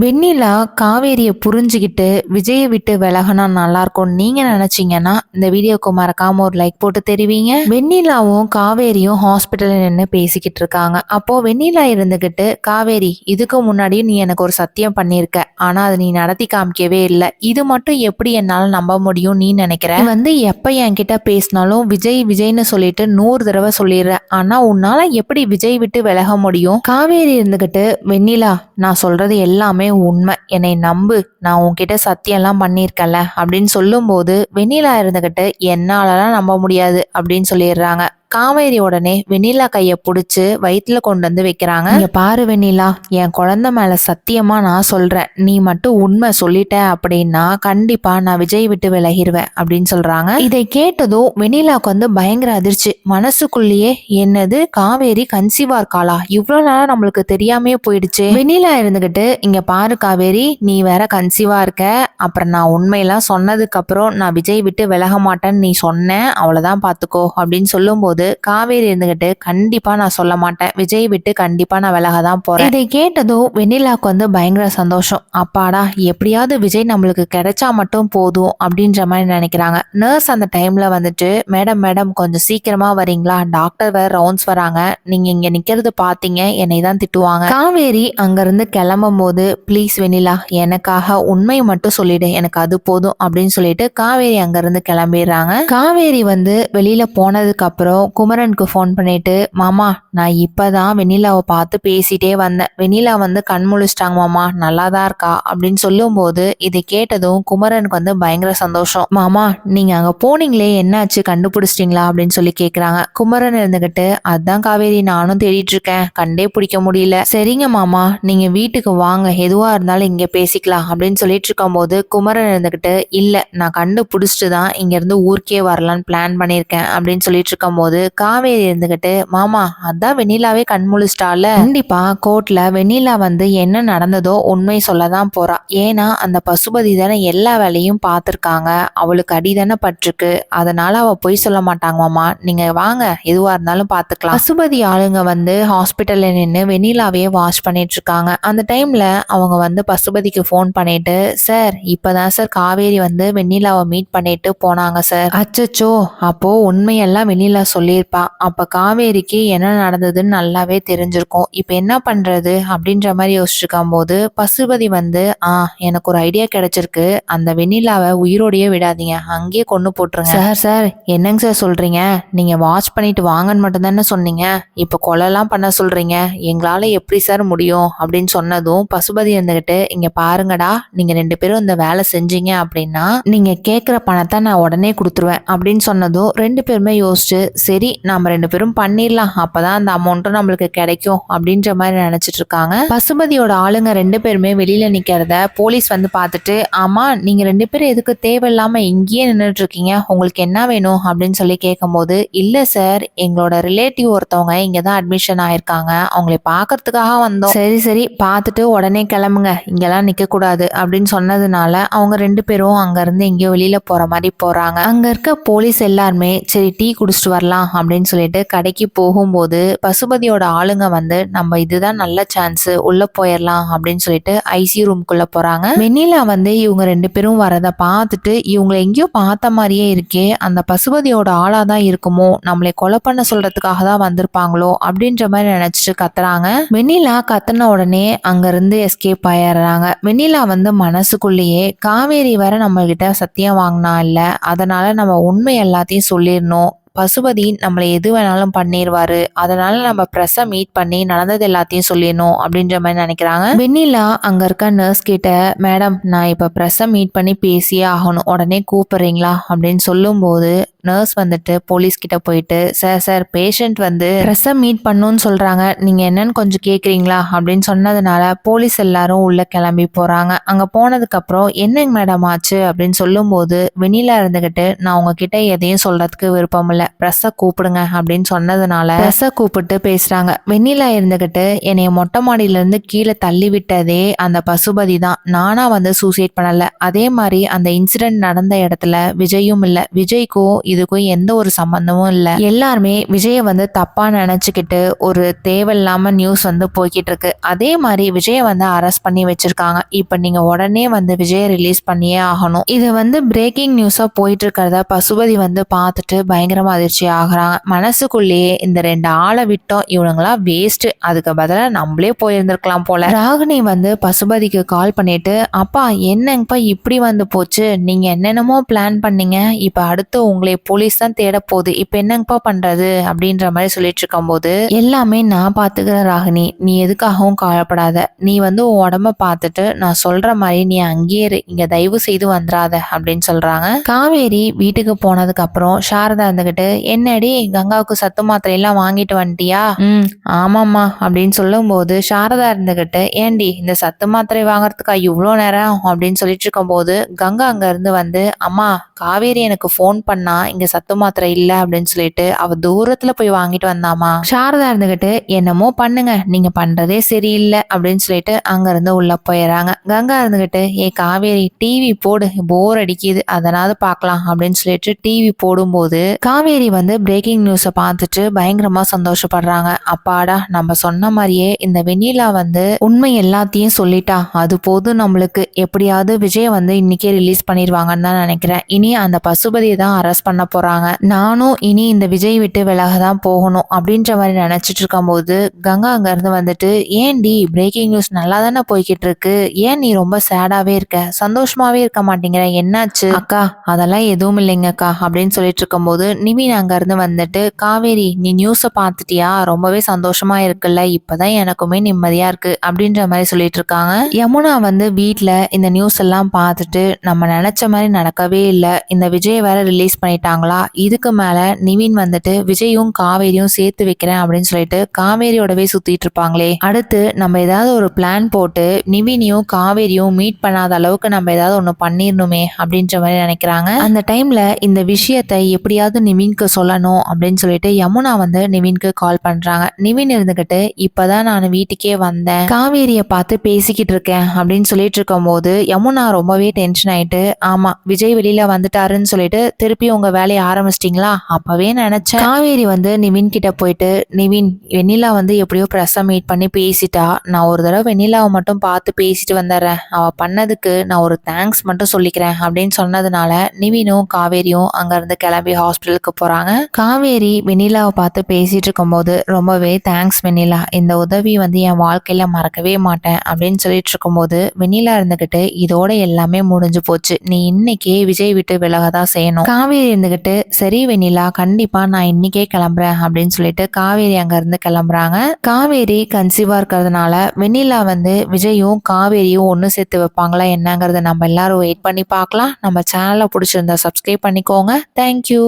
வெண்ணிலா காவேரியை புரிஞ்சுக்கிட்டு விஜயை விட்டு விலகினா நல்லா இருக்கும் நீங்க நினைச்சீங்கன்னா இந்த வீடியோக்கு மறக்காம ஒரு லைக் போட்டு தெரிவிங்க. வெண்ணிலாவும் காவேரியும் ஹாஸ்பிட்டல் நின்று பேசிக்கிட்டு இருக்காங்க. அப்போ வெண்ணிலா இருந்துகிட்டு காவேரி இதுக்கு முன்னாடியும் நீ எனக்கு ஒரு சத்தியம் பண்ணியிருக்க. ஆனா அதை நீ நடத்தி காமிக்கவே இல்லை. இது மட்டும் எப்படி என்னால நம்ப முடியும் நீ நினைக்கிற? வந்து எப்ப என்கிட்ட பேசினாலும் விஜய் விஜய்னு சொல்லிட்டு நூறு தடவை சொல்லிடுற. ஆனா உன்னால எப்படி விஜய் விட்டு விலக முடியும்? காவேரி இருந்துகிட்டு வெண்ணிலா நான் சொல்றது எல்லாமே உண்மை. என்னை நம்பு. நான் உன்கிட்ட சத்தியம்லாம் பண்ணியிருக்கேன்ல. அப்படின்னு சொல்லும்போது வெண்ணிலா இருந்துக்கிட்டு என்னாலலாம் நம்ப முடியாது அப்படின்னு சொல்லிடுறாங்க. காவேரி உடனே வெண்ணிலா கையை பிடிச்சி வயிற்றுல கொண்டு வந்து வைக்கிறாங்க. இங்க பாரு வெண்ணிலா என் குழந்தை மேல சத்தியமா நான் சொல்றேன். நீ மட்டும் உண்மை சொல்லிட்ட அப்படின்னா கண்டிப்பா நான் விஜய் விட்டு விலகிடுவேன் அப்படின்னு சொல்றாங்க. இதை கேட்டதும் வெண்ணிலாக்கு வந்து பயங்கர அதிர்ச்சி. மனசுக்குள்ளேயே என்னது காவேரி கன்சீவா இருக்காளா? இவ்வளவு நாளா நம்மளுக்கு தெரியாமே போயிடுச்சு. வெண்ணிலா இருந்துகிட்டு இங்க பாரு காவேரி நீ வேற கன்சீவா இருக்க. அப்புறம் நான் உண்மையெல்லாம் சொன்னதுக்கு அப்புறம் நான் விஜய் விட்டு விலக மாட்டேன்னு நீ சொன்ன. அவ்வளவுதான் பாத்துக்கோ அப்படின்னு சொல்லும்போது காவேரி இருந்துகிட்டு கண்டிப்பா நான் சொல்ல மாட்டேன். விஜய் விட்டு கண்டிப்பா நான் விலக தான் போறேன். இதை கேட்டதும் வெண்ணிலாக்கு வந்து பயங்கர சந்தோஷம். அப்பாடா எப்படியாவது விஜய் நம்மளுக்கு கிடைச்சா மட்டும் போதும் அப்படின்ற மாதிரி நினைக்கிறாங்க. நர்ஸ் அந்த டைம்ல வந்துட்டு மேடம் மேடம் கொஞ்சம் சீக்கிரமா வரீங்களா? டாக்டர் வேற ரவுண்ட்ஸ் வராங்க. நீங்க இங்க நிக்கிறது பாத்தீங்க என்னை தான் திட்டுவாங்க. காவேரி அங்கிருந்து கிளம்பும் போது ப்ளீஸ் வெண்ணிலா எனக்காக உண்மை மட்டும் சொல்லிடு. எனக்கு அது போதும். அப்படின்னு சொல்லிட்டு காவேரி அங்கிருந்து கிளம்பிடுறாங்க. காவேரி வந்து வெளியில போனதுக்கு அப்புறம் குமரனுக்கு ஃபோன் பண்ணிட்டு மாமா நான் இப்பதான் வெண்ணிலாவை பார்த்து பேசிட்டே வந்தேன். வெண்ணிலா வந்து கண் முழிச்சிட்டாங்க மாமா. நல்லா தான் இருக்கா? அப்படின்னு சொல்லும்போது இதை கேட்டதும் குமரனுக்கு வந்து பயங்கர சந்தோஷம். மாமா நீங்கள் அங்கே போனீங்களே என்னாச்சு? கண்டுபிடிச்சிட்டிங்களா? அப்படின்னு சொல்லி கேட்குறாங்க குமரன் இருந்துகிட்டு அதான் காவேரி நானும் தேடிட்டு இருக்கேன். கண்டே பிடிக்க முடியல. சரிங்க மாமா. நீங்க வீட்டுக்கு வாங்க. எதுவா இருந்தாலும் இங்க பேசிக்கலாம். அப்படின்னு சொல்லிட்டு இருக்கும்போது குமரன் இருந்துகிட்டு இல்ல நான் கண்டுபிடிச்சிட்டு தான் இங்க இருந்து ஊருக்கே வரலான்னு பிளான் பண்ணியிருக்கேன். அப்படின்னு சொல்லிட்டு இருக்கும்போது காவேரி இருந்துகிட்டு மாமா அதான் வெண்ணிலாவே கண் முழிச்சிட்டால கண்டிப்பா கோர்ட்ல வெண்ணிலா வந்து என்ன நடந்ததோ உண்மை சொல்ல தான் போறா. ஏன்னா அந்த பசுபதி தானே எல்லா வேலையும் பார்த்துருக்காங்க. அவளுக்கு அடி தானே பட்டிருக்கு. அதனால அவ பொய் சொல்ல மாட்டாங்க மாமா. நீங்க வாங்க எதுவா இருந்தாலும் பார்த்துக்கலாம். பசுபதி ஆளுங்க வந்து ஹாஸ்பிட்டல்ல நின்று வெண்ணிலாவே வாஷ் பண்ணிட்டு இருக்காங்க அந்த டைம்ல அவங்க வந்து பசுபதிக்கு ஃபோன் பண்ணிட்டு சார் இப்பதான் சார் காவேரி வந்து வெண்ணிலாவை மீட் பண்ணிட்டு போனாங்க சார். அச்சச்சோ அப்போ உண்மையெல்லாம் வெண்ணிலா சொல்லி சொல்லியிருப்பா. அப்போ காவேரிக்கு என்ன நடந்ததுன்னு நல்லாவே தெரிஞ்சிருக்கும். இப்போ என்ன பண்ணுறது அப்படின்ற மாதிரி யோசிச்சுருக்கும் போது பசுபதி வந்து ஆ எனக்கு ஒரு ஐடியா கிடைச்சிருக்கு. அந்த வெண்ணிலாவை உயிரோடையே விடாதீங்க. அங்கேயே கொண்டு போட்டுருங்க. சார் சார் என்னங்க சார் சொல்கிறீங்க நீங்கள் வாட்ச் பண்ணிட்டு வாங்கன்னு மட்டும்தானே சொன்னீங்க. இப்போ கொலைலாம் பண்ண சொல்கிறீங்க எங்களால் எப்படி சார் முடியும்? அப்படின்னு சொன்னதும் பசுபதி இருந்துக்கிட்டு இங்கே பாருங்கடா நீங்கள் ரெண்டு பேரும் இந்த வேலை செஞ்சீங்க அப்படின்னா நீங்கள் கேட்குற பணத்தை நான் உடனே கொடுத்துருவேன். அப்படின்னு சொன்னதும் ரெண்டு பேருமே யோசிச்சு சரி நம்ம ரெண்டு பேரும் பண்ணிடலாம் அப்பதான் அந்த அமௌண்ட்டும் நம்மளுக்கு கிடைக்கும் அப்படின்ற மாதிரி நினைச்சிட்டு இருக்காங்க. பசுமதியோட ஆளுங்க ரெண்டு பேருமே வெளியில நிக்கிறத போலீஸ் வந்து பார்த்துட்டு ஆமா நீங்க ரெண்டு பேரும் எதுக்கு தேவையில்லாம இங்கேயே நின்றுட்டு இருக்கீங்க? உங்களுக்கு என்ன வேணும்? அப்படின்னு சொல்லி கேட்கும்போது இல்ல சார் எங்களோட ரிலேட்டிவ் ஒருத்தவங்க இங்கே தான் அட்மிஷன் ஆயிருக்காங்க. அவங்களை பார்க்கறதுக்காக வந்தோம். சரி சரி பார்த்துட்டு உடனே கிளம்புங்க. இங்கெல்லாம் நிக்க கூடாது அப்படின்னு சொன்னதுனால அவங்க ரெண்டு பேரும் அங்க இருந்து எங்கேயோ வெளியில போற மாதிரி போறாங்க. அங்க இருக்க போலீஸ் எல்லாருமே சரி டீ குடிச்சிட்டு வரலாம். அப்படின்னு சொல்லிட்டு கடைக்கு போகும்போது பசுபதியோட ஆளுங்க வந்து நம்ம இதுதான் நல்ல சான்ஸ் உள்ள போயிடலாம் அப்படின்னு சொல்லிட்டு ஐசி ரூம்குள்ள போறாங்க. வெண்ணிலா வந்து இவங்க ரெண்டு பேரும் வரத பார்த்துட்டு இவங்களை எங்கேயோ பார்த்த மாதிரியே இருக்கே அந்த பசுபதியோட ஆளா தான் இருக்குமோ? நம்மளை கொலை பண்ண சொல்றதுக்காக தான் வந்திருப்பாங்களோ? அப்படின்ற மாதிரி நினைச்சிட்டு கத்துறாங்க. வெண்ணிலா கத்துன உடனே அங்க இருந்து எஸ்கேப் ஆயிடுறாங்க. வெண்ணிலா வந்து மனசுக்குள்ளேயே காவேரி வர நம்ம கிட்ட சத்தியம் வாங்கினா இல்ல அதனால நம்ம உண்மை எல்லாத்தையும் சொல்லிடணும் பசுபதி நம்மளை எது வேணாலும் பண்ணிடுவாரு அதனால நம்ம ப்ரெஸ்ஸை மீட் பண்ணி நடந்தது எல்லாத்தையும் சொல்லிடணும் அப்படின்ற மாதிரி நினைக்கிறாங்க. வெண்ணிலா அங்கே இருக்க நர்ஸ் கிட்ட மேடம் நான் இப்போ ப்ரெஸ்ஸை மீட் பண்ணி பேசியே ஆகணும். உடனே கூப்பிட்றீங்களா? அப்படின்னு சொல்லும்போது நர்ஸ் வந்துட்டு போலீஸ் கிட்ட போயிட்டு சார் சார் பேஷண்ட் வந்து ப்ரெஸ்ஸை மீட் பண்ணுன்னு சொல்றாங்க. நீங்க என்னன்னு கொஞ்சம் கேக்குறீங்களா? அப்படின்னு சொன்னதுனால போலீஸ் எல்லாரும் உள்ள கிளம்பி போறாங்க. அங்க போனதுக்கு அப்புறம் என்னங்க மேடம் ஆச்சு? அப்படின்னு சொல்லும்போது வெண்ணிலா இருந்துகிட்டு நான் உங்ககிட்ட எதையும் சொல்றதுக்கு விருப்பம் இல்ல. ப்ரெஸ்ஸை கூப்பிடுங்க. அப்படின்னு சொன்னதுனால ப்ரெஸ்ஸை கூப்பிட்டு பேசுறாங்க. வெண்ணிலா இருந்துகிட்டு என்னைய மொட்டை மாடியில இருந்து கீழே தள்ளி விட்டதே அந்த பசுபதி தான். நானா வந்து சூசைட் பண்ணல. அதே மாதிரி அந்த இன்சிடென்ட் நடந்த இடத்துல விஜயும் இல்ல. விஜய்க்கும் இதுக்கும் எந்த ஒரு சம்பந்தமும் இல்லை. எல்லாருமே விஜயை வந்து தப்பா நினைச்சுக்கிட்டு ஒரு தேவையில்லாம நியூஸ் வந்து போய்கிட்டு இருக்கு அதே மாதிரி விஜயை வந்து அரெஸ்ட் பண்ணி வச்சிருக்காங்க. இப்போ நீங்க உடனே வந்து விஜயை ரிலீஸ் பண்ணியே ஆகணும். இது வந்து பிரேக்கிங் நியூஸா போயிட்டு இருக்கிறத பசுபதி வந்து பார்த்துட்டு பயங்கரமா அதிர்ச்சி ஆகுறாங்க. மனசுக்குள்ளேயே இந்த ரெண்டு ஆளை விட்டோம். இவனுங்களாம் வேஸ்ட் அதுக்கு பதிலா நம்மளே போயிருந்திருக்கலாம் போல. ராகினி வந்து பசுபதிக்கு கால் பண்ணிட்டு அப்பா என்னங்கப்பா இப்படி வந்து போச்சு? நீங்க என்னென்னமோ பிளான் பண்ணீங்க. இப்ப அடுத்து உங்களை போலீஸ் தான் தேட போகுது இப்போ என்னங்கப்பா பண்றது? அப்படின்ற மாதிரி சொல்லிட்டு இருக்கும்போது எல்லாமே நான் பார்த்துக்கிறேன் ராகினி நீ எதுக்காகவும் கவலைப்படாத. நீ வந்து உன் உடம்ப பார்த்துட்டு நான் சொல்ற மாதிரி நீ அங்கேயே இரு. இங்க தயவு செய்து வந்துடாத அப்படின்னு சொல்றாங்க. காவேரி வீட்டுக்கு போனதுக்கு அப்புறம் சாரதா இருந்துகிட்டு என்னடி கங்காவுக்கு சத்து மாத்திரை எல்லாம் வாங்கிட்டு வந்துட்டியா? ம் ஆமாம்மா அப்படின்னு சொல்லும்போது சாரதா இருந்துகிட்டு ஏண்டி இந்த சத்து மாத்திரை வாங்குறதுக்கா இவ்வளோ நேரம்? அப்படின்னு சொல்லிட்டு இருக்கும்போது கங்கா அங்க இருந்து வந்து அம்மா காவேரி எனக்கு ஃபோன் பண்ணா இங்க சத்து மாத்திரை இல்ல அப்படின்னு சொல்லிட்டு அவ தூரத்துல போய் வாங்கிட்டு வந்தாமா. சாரதா இருந்துகிட்டு என்னமோ பண்ணுங்க நீங்க பண்றதே சரியில்லை அப்படின்னு சொல்லிட்டு அங்க இருந்து உள்ள போயிடறாங்க கங்கா இருந்துகிட்டு ஏ காவேரி டிவி போடு போர் அடிக்குது அதனாவது பார்க்கலாம் அப்படின்னு சொல்லிட்டு டிவி போடும்போது காவேரி வந்து பிரேக்கிங் நியூஸை பார்த்துட்டு பயங்கரமா சந்தோஷப்படுறாங்க. அப்பாடா நம்ம சொன்ன மாதிரியே இந்த வெண்ணிலா வந்து உண்மை எல்லாத்தையும் சொல்லிட்டா. அது போதும் நம்மளுக்கு. எப்படியாவது விஜய் வந்து இன்னைக்கே ரிலீஸ் பண்ணிடுவாங்கன்னு தான் நினைக்கிறேன். இனி அந்த பசுபதியை தான் அரெஸ்ட் பண்ண போகிறாங்க நானும் இனி இந்த விஜய் விட்டு விலக தான் போகணும் அப்படின்ற மாதிரி நினச்சிட்டு இருக்கும்போது கங்கா அங்கேருந்து வந்துட்டு ஏன்டி பிரேக்கிங் நியூஸ் நல்லா தானே போய்கிட்டு இருக்கு. ஏன் நீ ரொம்ப சேடாகவே இருக்க? சந்தோஷமாகவே இருக்க மாட்டேங்கிற? என்னாச்சு? அக்கா அதெல்லாம் எதுவும் இல்லைங்கக்கா அப்படின்னு சொல்லிட்டு இருக்கும்போது நிவின் அங்கேருந்து வந்துட்டு காவேரி நீ நியூஸை பார்த்துட்டியா? ரொம்பவே சந்தோஷமாக இருக்குல்ல. இப்போதான் எனக்குமே நிம்மதியாக இருக்கு அப்படின்ற மாதிரி சொல்லிட்டு இருக்காங்க. யமுனா வந்து வீட்டில் இந்த நியூஸ் எல்லாம் பார்த்துட்டு நம்ம நினச்ச மாதிரி நடக்கவே இல்லை. இந்த விஜய் வேற ரிலீஸ் பண்ணிட்டாங்களா இதுக்கு மேல நிவின் வந்துட்டு விஜயும் காவேரியும் சேர்த்து வைக்கிறேன் அப்படின்னு சொல்லிட்டு காவேரியோடவே சுத்திட்டு இருப்பாங்களே. அடுத்து நம்ம ஏதாவது ஒரு பிளான் போட்டு நிவினியும் காவேரியும் மீட் பண்ணாத அளவுக்கு நம்ம ஏதாவது ஒன்று பண்ணிடணுமே அப்படின்ற மாதிரி நினைக்கிறாங்க. அந்த டைம்ல இந்த விஷயத்தை எப்படியாவது நிவின்க்கு சொல்லணும் அப்படின்னு சொல்லிட்டு யமுனா வந்து நிவின்க்கு கால் பண்றாங்க. நிவின் இருந்துகிட்டு இப்பதான் நான் வீட்டுக்கே வந்தேன். காவேரியை பார்த்து பேசிக்கிட்டு இருக்கேன். அப்படின்னு சொல்லிட்டு இருக்கும்போது யமுனா ரொம்பவே டென்ஷன் ஆயிட்டு ஆமா விஜய் வெளியில வந்துட்டாருன்னு சொல்லிட்டு திருப்பி உங்க வேலையை ஆரம்பிச்சிட்டிங்களா? அப்பவே நினைச்சேன். காவேரி வந்து நிவின் கிட்ட போயிட்டு நிவின் வெண்ணிலா வந்து எப்படியோ ப்ரெஸ்ஸை மீட் பண்ணி பேசிட்டா நான் ஒரு தடவை வெண்ணிலாவை மட்டும் பார்த்து பேசிட்டு வந்துடுறேன். அவ பண்ணதுக்கு நான் ஒரு தேங்க்ஸ் மட்டும் சொல்லிக்கிறேன் அப்படின்னு சொன்னதுனால நிவினும் காவேரியும் அங்க இருந்து கிளம்பி ஹாஸ்பிட்டலுக்கு போறாங்க. காவேரி வெண்ணிலாவை பார்த்து பேசிட்டு இருக்கும்போது ரொம்பவே தேங்க்ஸ் வெண்ணிலா. இந்த உதவி வந்து என் வாழ்க்கையில மறக்கவே மாட்டேன். அப்படின்னு சொல்லிட்டு இருக்கும்போது வெண்ணிலா இருந்துகிட்டு இதோட எல்லாமே முடிஞ்சு போச்சு. நீ இன்னைக்கே விஜய் விட்டு விலக தான் செய்யணும். காவேரி இருந்துக்கிட்டு சரி வெண்ணிலா கண்டிப்பா நான் இன்னைக்கே கிளம்புறேன் அப்படின்னு சொல்லிட்டு காவேரி அங்க இருந்து கிளம்புறாங்க. காவேரி கன்சீவா இருக்கிறதுனால வெண்ணிலா வந்து விஜயும் காவேரியும் ஒன்று சேர்த்து வைப்பாங்களா என்னங்கிறத நம்ம எல்லாரும் வெயிட் பண்ணி பார்க்கலாம். நம்ம சேனலை பிடிச்சிருந்தா சப்ஸ்கிரைப் பண்ணிக்கோங்க. தேங்க்யூ